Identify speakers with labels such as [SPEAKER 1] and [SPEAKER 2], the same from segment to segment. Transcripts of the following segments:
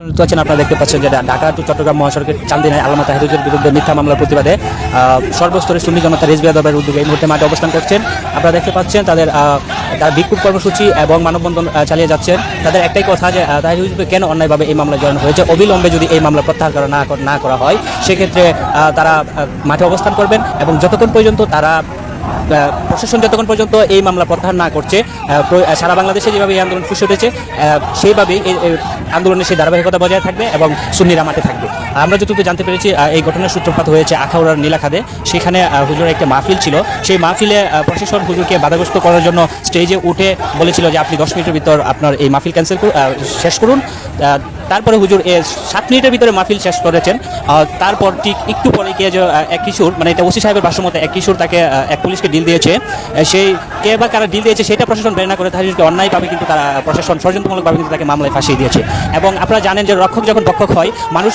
[SPEAKER 1] তো আছেন আপনারা দেখতে পাচ্ছেন যে ঢাকা টু চট্টগ্রাম মহাসড়কের চান্দিনায় আলামা তাহিরুজের বিরুদ্ধে মিথ্যা মামলার প্রতিবাদে আহ, সর্বস্তরে সুন্নি জনতা রেজবিয়া দবের উদ্যোগে এই মুহূর্তে মাঠে অবস্থান করছেন। আপনারা দেখতে পাচ্ছেন তাদের তারা বিক্ষোভ কর্মসূচি এবং মানববন্ধন চালিয়ে যাচ্ছেন। তাদের একটাই কথা যে আহ, তাহিরুজকে কেন অন্যায়ভাবে এই মামলা জড়ানো হয়েছে? অবিলম্বে যদি এই মামলা প্রত্যাহার করা না না করা হয় সেক্ষেত্রে তারা মাঠে অবস্থান করবেন এবং যতক্ষণ পর্যন্ত তারা প্রশাসন যতক্ষণ পর্যন্ত এই মামলা প্রত্যাহার না করছে সারা বাংলাদেশে যেভাবে এই আন্দোলন ফুসে উঠেছে সেইভাবেই এই আন্দোলনের সেই ধারাবাহিকতা বজায় থাকবে এবং সুন্নিরা মাঠে থাকবে। আমরা যতটুকু জানতে পেরেছি এই ঘটনার সূত্রপাত হয়েছে আখাউড়ার নীলাখাদে। সেখানে আহ, হুজুরের একটা মাহফিল ছিল। সেই মাহফিলে প্রশাসন হুজুরকে বাধাগ্রস্ত করার জন্য স্টেজে উঠে বলেছিল যে আপনি দশ মিনিটের ভিতর আপনার এই মাহফিল ক্যান্সেল শেষ করুন। তারপরে হুজুর সাত মিনিটের ভিতরে মাহফিল শেষ করেছেন। তারপর ঠিক একটু পরে কে যে এক কিশোর মানে এটা ওসি সাহেবের ভাষ্য মতে এক কিশোর তাকে এক পুলিশকে ডিল দিয়েছে। সেই কে বা কারা ডিল দিয়েছে সেটা প্রশাসন বের না করে তাহলে অন্যায়ভাবে কিন্তু তারা প্রশাসন ষড়যন্ত্রমূলকভাবে কিন্তু তাকে মামলায় ফাঁসিয়ে দিয়েছে। এবং আপনারা জানেন যে রক্ষক যখন পক্ষক হয়, মানুষ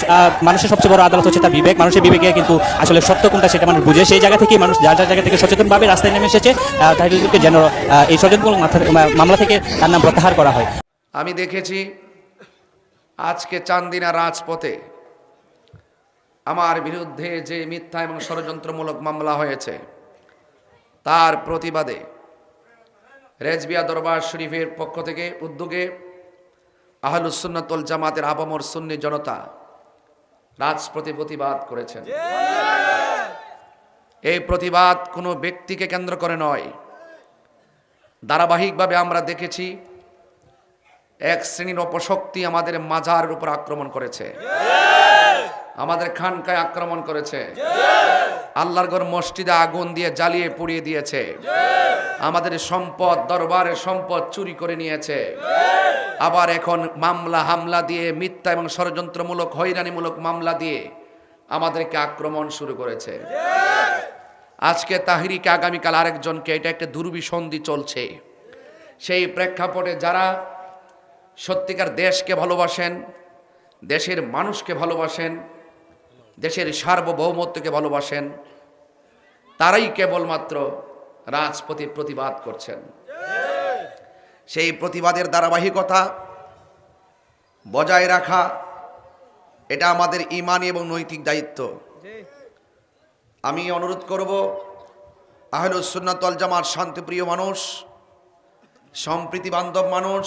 [SPEAKER 1] মানুষের সবচেয়ে বড় আদালত হচ্ছে তার বিবেক। মানুষের বিবেকে কিন্তু আসলে সত্য কোনটা সেটা মানুষ বুঝে। সেই জায়গা থেকে মানুষ যার যার জায়গা থেকে সচেতনভাবে রাস্তায় নেমে এসেছে তাহিরুলকে যেন এই ষড়যন্ত্রমূলক মামলা থেকে তার নাম প্রত্যাহার করা হয়।
[SPEAKER 2] আমি দেখেছি আজকে চান্দিনা রাজপথে আমার বিরুদ্ধে যে মিথ্যা এবং ষড়যন্ত্রমূলক মামলা হয়েছে, তার প্রতিবাদে রেজবিয়া দরবার শরীফের পক্ষ থেকে উদ্যোগে আহলুসুন্নাতুল জামাতের আবামর সুন্নি জনতা রাজপথে প্রতিবাদ করেছেন। এই প্রতিবাদ কোনো ব্যক্তিকে কেন্দ্র করে নয়। ধারাবাহিকভাবে আমরা দেখেছি এক শ্রেণির অপশক্তি আমাদের মাজারের উপর আক্রমণ করেছে। আমাদের খানকায় আক্রমণ করেছে। আল্লাহর ঘর মসজিদে আগুন দিয়ে জ্বালিয়ে পুড়িয়ে দিয়েছে। আমাদের সম্পদ, দরবারের সম্পদ চুরি করে নিয়েছে। আবার এখন মামলা, হামলা দিয়ে, মিথ্যা এবং ষড়যন্ত্রমূলক, হয়রানিমূলক মামলা দিয়ে আমাদেরকে আক্রমণ শুরু করেছে। আজকে তাহিরিকে, আগামীকাল আরেকজনকে, এটা একটা দুর্বিসন্ধি চলছে। সেই প্রেক্ষাপটে যারা সত্যিকার দেশকে ভালোবাসেন, দেশের মানুষকে ভালোবাসেন, দেশের সার্বভৌমত্বকে ভালোবাসেন, তারাই কেবলমাত্র রাজপথে প্রতিবাদ করছেন। সেই প্রতিবাদের ধারাবাহিকতা বজায় রাখা, এটা আমাদের ইমানি এবং নৈতিক দায়িত্ব। আমি অনুরোধ করব আহলুসুন্নাতল জামার শান্তিপ্রিয় মানুষ, সম্প্রীতি বান্ধব মানুষ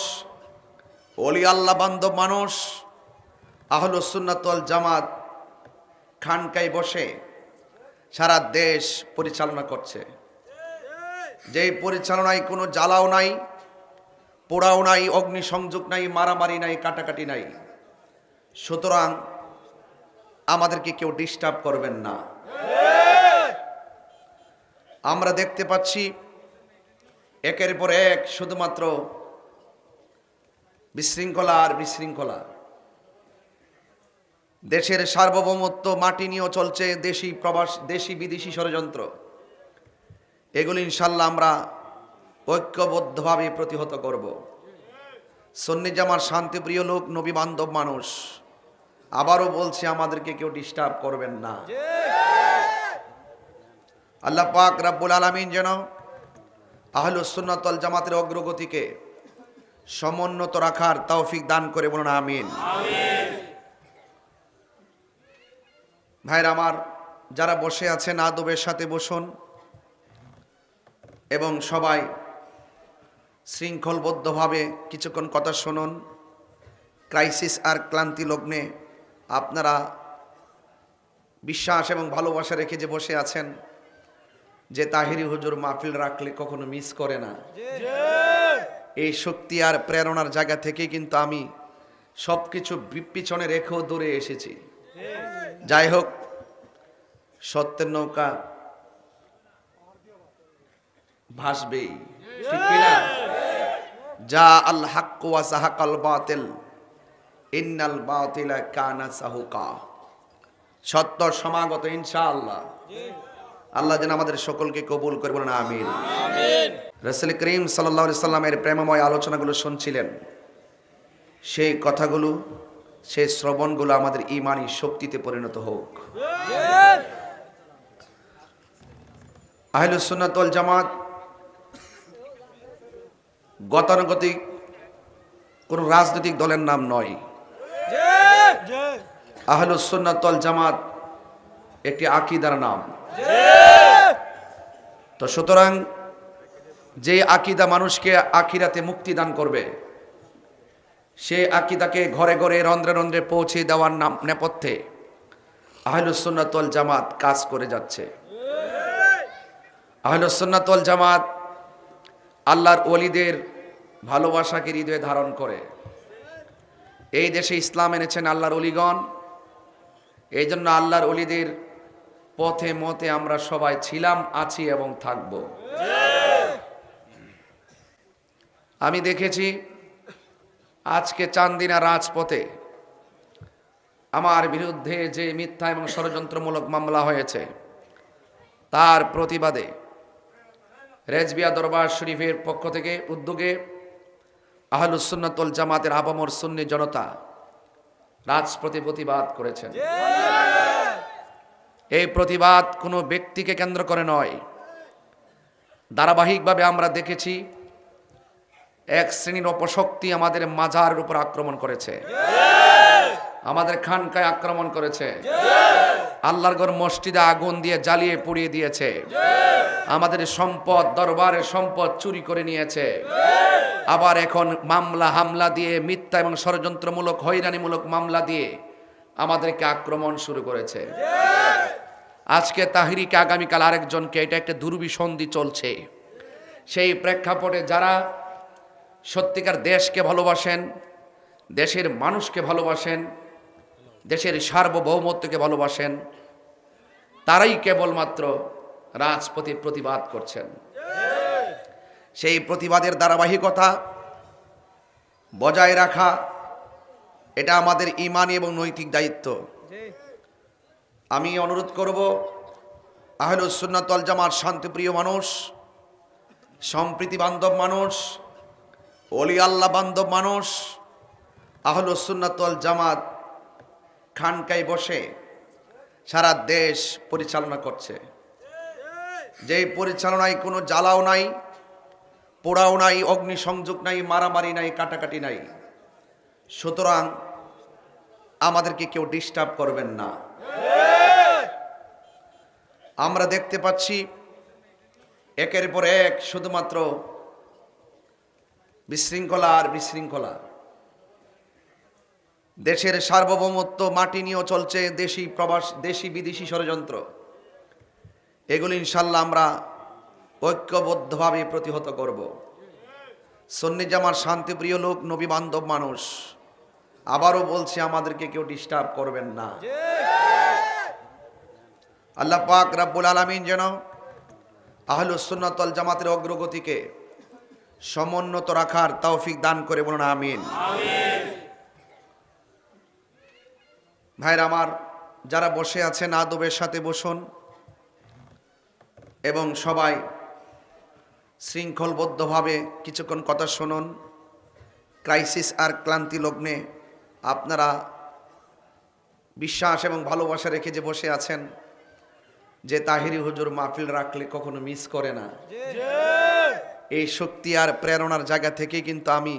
[SPEAKER 2] অলি আল্লাহ বান্ধব মানুষ আহলুসুন্নাতল জামাত খানকায় বসে সারা দেশ পরিচালনা করছে। যেই পরিচালনায় কোনো জ্বালাও নাই, পোড়াও নাই, অগ্নিসংযোগ নাই, মারামারি নাই, কাটাকাটি নাই। সুতরাং আমাদেরকে কেউ ডিস্টার্ব করবেন না। আমরা দেখতে পাচ্ছি একের পর এক শুধুমাত্র বিশৃঙ্খলা আর বিশৃঙ্খলা। দেশের সার্বভৌমত্ব মাটি নিয়েও চলছে দেশি প্রবাস, দেশি বিদেশি ষড়যন্ত্র। এগুলি ইনশাল্লাহ আমরা ঐক্যবদ্ধভাবে প্রতিহত করব। সন্নি জামার শান্তিপ্রিয় লোক নবী বান্ধব মানুষ, আবারও বলছি, আমাদেরকে কেউ ডিস্টার্ব করবেন না। আল্লাহ পাক রাব্বুল আলামিন যেন আহলুসুন্নাতল জামাতের অগ্রগতিকে সমুন্নত রাখার তৌফিক দান করে বলুন, আমিন। ভাইর আমার, যারা বসে আছেন, আদবের সাথে বসুন। এবং সবাই শৃঙ্খলবদ্ধভাবে কিছুক্ষণ কথা শুনুন। ক্রাইসিস আর ক্লান্তি লগ্নে আপনারা বিশ্বাস এবং ভালোবাসা রেখে যে বসে আছেন, যে তাহিরি হুজুর মাহফিল রাখলে কখনো মিস করে না। এই শক্তি আর প্রেরণার জায়গা থেকে কিন্তু আমি সব কিছু পিছনে রেখেও দূরে এসেছি। যাই হোক, সত্যের নৌকা ভাসবেই যা আল হাক্কু ওয়া সাহাকাল বাতিল, ইন্নাল বাতিলা কানা সাহুকা। সত্য সমাগত ইনশাআল্লাহ। আল্লাহ যেন আমাদের সকলকে কবুল করে বলেন, আমিন। রসুল করিম সাল্লাহ সাল্লামের প্রেমময় আলোচনাগুলো শুনছিলেন। সেই কথাগুলো, সেই শ্রবণগুলো আমাদের ইমানি শক্তিতে পরিণত হোক। আহলুসুন্নাতল জামাত গতানুগতিক কোন রাজনৈতিক দলের নাম নয়। আহলুসন্নাতল জামাত একটি আকিদার নাম। তো সুতরাং যে আকিদা মানুষকে আকিরাতে মুক্তি দান করবে সে আকিদাকে ঘরে ঘরে, রন্ধ্রে রন্ধ্রে পৌঁছে দেওয়ার নাম, নেপথ্যে আহলুসন্নাতল জামাত কাজ করে যাচ্ছে। আহলুসন্নাতল জামাত আল্লাহর ওলিদের ভালোবাসাকে হৃদয়ে ধারণ করে। এই দেশে ইসলাম এনেছেন আল্লাহর অলিগণ এই জন্য আল্লাহর অলিদের পথে মতে আমরা সবাই ছিলাম, আছি এবং থাকব। আমি দেখেছি, আজকে চান্দিনা রাজপথে আমার বিরুদ্ধে যে মিথ্যা এবং ষড়যন্ত্রমূলক মামলা হয়েছে, তার প্রতিবাদে রেজবিয়া দরবার শরীফের পক্ষ থেকে উদ্যোগে আহলুসুন্নাতুল জামাতের আবামর সুন্নি জনতা রাজপথে প্রতিবাদ করেছেন। এই প্রতিবাদ কোনো ব্যক্তিকে কেন্দ্র করে নয়। ধারাবাহিকভাবে আমরা দেখেছি এক শ্রেণির অপশক্তি আমাদের মাজারের উপর আক্রমণ করেছে। আমাদের খানকায় আক্রমণ করেছে। আল্লাহর ঘর মসজিদে আগুন দিয়ে জ্বালিয়ে পুড়িয়ে দিয়েছে। আমাদের সম্পদ, দরবারের সম্পদ চুরি করে নিয়েছে। আবার এখন মামলা, হামলা দিয়ে, মিথ্যা এবং ষড়যন্ত্রমূলক, হয়রানিমূলক মামলা দিয়ে আমাদেরকে আক্রমণ শুরু করেছে। আজকে তাহিরিকে আগামীকাল আরেকজনকে, এটা একটা দুর্বিসন্ধি চলছে। সেই প্রেক্ষাপটে যারা সত্যিকার দেশকে ভালোবাসেন, দেশের মানুষকে ভালোবাসেন, দেশের সার্বভৌমত্বকে ভালোবাসেন, তারাই কেবলমাত্র রাজপথে প্রতিবাদ করছেন। সেই প্রতিবাদের ধারাবাহিকতা বজায় রাখা, এটা আমাদের ইমানি এবং নৈতিক দায়িত্ব। আমি অনুরোধ করব আহলুসুন্নাতল জামার শান্তিপ্রিয় মানুষ, সম্প্রীতি বান্ধব মানুষ অলি আল্লাহ বান্ধব মানুষ আহলুসুন্নাতল জামাত খানকায় বসে সারা দেশ পরিচালনা করছে। যেই পরিচালনায় কোনো জ্বালাও নাই, পোড়াও নাই, অগ্নিসংযোগ নাই, মারামারি নাই, কাটাকাটি নাই। সুতরাং আমাদেরকে কেউ ডিস্টার্ব করবেন না। আমরা দেখতে পাচ্ছি একের পর এক শুধুমাত্র বিশৃঙ্খলা আর বিশৃঙ্খলা। দেশের সার্বভৌমত্ব মাটি নিয়েও চলছে দেশি প্রবাস, দেশি বিদেশি ষড়যন্ত্র। এগুলি ইনশাল্লাহ আমরা ঐক্যবদ্ধভাবে প্রতিহত করব। সন্নি জামার শান্তিপ্রিয় লোক নবী বান্ধব মানুষ, আবারও বলছি আমাদেরকে কেউ ডিস্টার্ব করবেন না। আল্লাহ পাক রাব্বুল আলামিন যেন আহলুসুন্নাতল জামাতের অগ্রগতিকে সমুন্নত রাখার তৌফিক দান করে বলুন, আমিন। ভাইরা আমার, যারা বসে আছেন, আদবের সাথে বসুন এবং সবাই শৃঙ্খলবদ্ধভাবে কিছুক্ষণ কথা শুনুন। ক্রাইসিস আর ক্লান্তি লগ্নে আপনারা বিশ্বাস এবং ভালোবাসা রেখে যে বসে আছেন যে তাহিরি হুজুর মাহফিল রাখলে কখনো মিস করে না। এই শক্তি আর প্রেরণার জায়গা থেকে কিন্তু আমি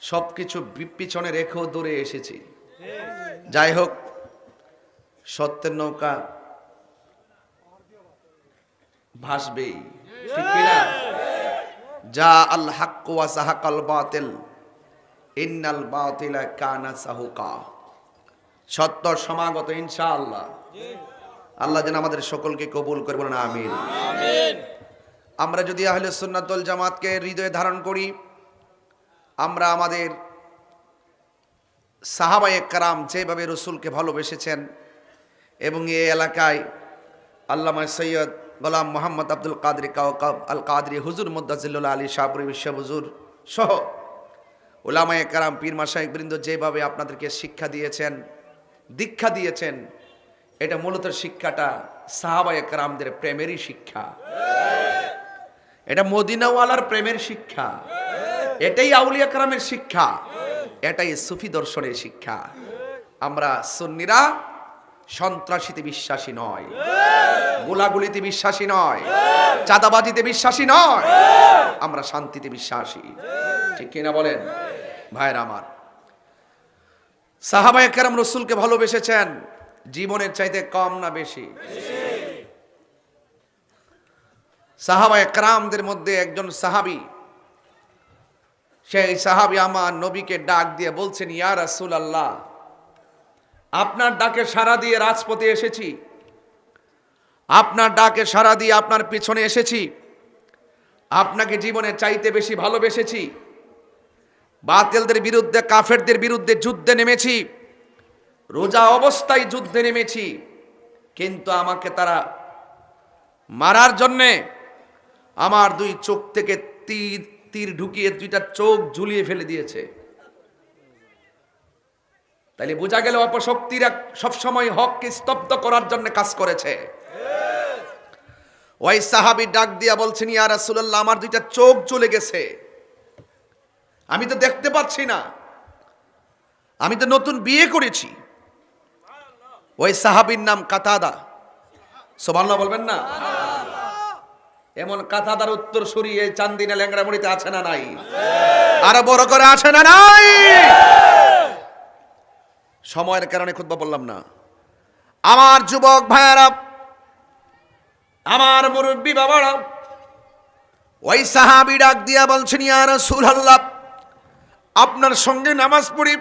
[SPEAKER 2] সব কিছু পিছনে রেখেও দূরে এসেছি। যাই হোক, সত্যের নৌকা ভাসবেই, ঠিক কিনা যা আল হাক্ক ওয়া সাহাকাল বাতিল, ইন্নাল বাতিলা কানা সাহুকা। সত্য সমাগত ইনশাআল্লাহ। আল্লাহ যেন আমাদের সকলকে কবুল করে বলেন আমিন। আমরা যদি আহলে সুন্নাতুল জামাতকে হৃদয়ে ধারণ করি আমরা আমাদের সাহাবায়ে কারাম যেভাবে রসুলকে ভালোবেসেছেন এবং এই এলাকায় আল্লামা সৈয়দ গোলাম মোহাম্মদ আব্দুল কাদরি কাউকাব আল কাদরি হুজুর মুদাজিল্লা আলী শাহপুরি বিশ্ব হুজুর সহ ওলামায়ে কারাম পীর মাসাইক বৃন্দ যেভাবে আপনাদেরকে শিক্ষা দিয়েছেন দীক্ষা দিয়েছেন এটা মূলত শিক্ষাটা সাহাবায়ে কারামদের প্রেমেরই শিক্ষা। এটা মদিনাওয়ালার প্রেমের শিক্ষা। এটাই আউলিয়া কারামের শিক্ষা। এটাই সুফি দর্শনের শিক্ষা। আমরা সুন্নিরা সন্ত্রাসীতে বিশ্বাসী নয়। গোলাগুলিতে বিশ্বাসী নয়। চাঁদাবাজিতে বিশ্বাসী নয়। আমরা শান্তিতে বিশ্বাসী। ঠিক কিনা বলেন? ভাইয়ের আমার, সাহাবায়ে কেরাম রসুলকে ভালোবেসেছেন। জীবনের চাইতে কম না বেশি? সাহাবায়ে কেরামদের মধ্যে একজন সাহাবি, সেই সাহাবি আমার নবীকে ডাক দিয়ে বলছেন, ইয়া রাসূল আল্লাহ আপনার ডাকে সাড়া দিয়ে রাজপথে এসেছি। আপনার ডাকে সাড়া দিয়ে আপনার পিছনে এসেছি। আপনাকে জীবনে চাইতে বেশি ভালোবেসেছি। বাতিলদের বিরুদ্ধে, কাফেরদের বিরুদ্ধে যুদ্ধে নেমেছি। রোজা অবস্থায় যুদ্ধে নেমেছি। কিন্তু আমাকে তারা মারার জন্যে আমার দুই চোখ থেকে তীর তীর ঢুকিয়ে দুইটা চোখ ঝুলিয়ে ফেলে দিয়েছে। তাইলে বোঝা গেল অপশক্তিরা সবসময় হককে স্তব্ধ করার জন্য কাজ করেছে। ওই সাহাবি ডাক দিয়া বলছেন, ইয়া রাসূলুল্লাহ, আমার দুইটা চোখ চলে গেছে। আমি তো দেখতে পাচ্ছি না। আমি তো নতুন বিয়ে করেছি। ওই সাহাবীর নাম কাতাদা। সোবাল্লাহ বলবেন না? এমন কাতাদার উত্তর সরিয়ে চান্দিনা ল্যাংরামুড়িতে আছে না নাই? আরও বড় করে আছে না নাই? সময়ের কারণে খুতবা বললাম না। আমার যুবক ভাইয়ারা আমার মুরব্বী বাবারা ওই সাহাবি ডাক দিয়া বলছেন ইয়া রাসূলুল্লাহ আপনার সঙ্গে নামাজ পড়ি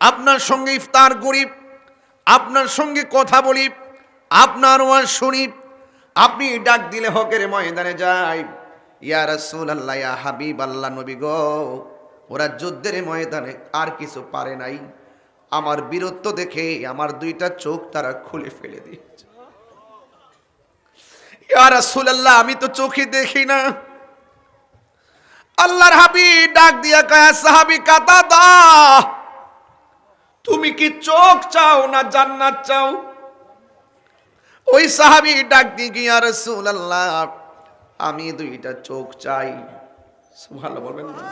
[SPEAKER 2] আপনার সঙ্গে ইফতার করি আপনার সঙ্গে কথা বলি, আপনার ওয়াজ শুনি। আপনি ডাক দিলে হকের ময়দানে যাই। ইয়া রাসূলুল্লাহ, ইয়া হাবিব আল্লাহ নবী গো, ওরা যুদ্ধের ময়দানে আর কিছু পারে নাই। আমার বীরত্ব দেখে আমার দুইটা চোখ তারা খুলে ফেলে দিয়েছে। ইয়া রাসূলুল্লাহ, আমি তো চোখে দেখি না। আল্লাহর হাবিব ডাক দিয়া কয়া সাহাবী কাতা দা তুমি কি চোখ চাও না জান্নাত চাও? ওই সাহাবি ডাক দিয়ে গিয়া রসুল আমি দুইটা চোখ চাই। ভালো বলবেন না।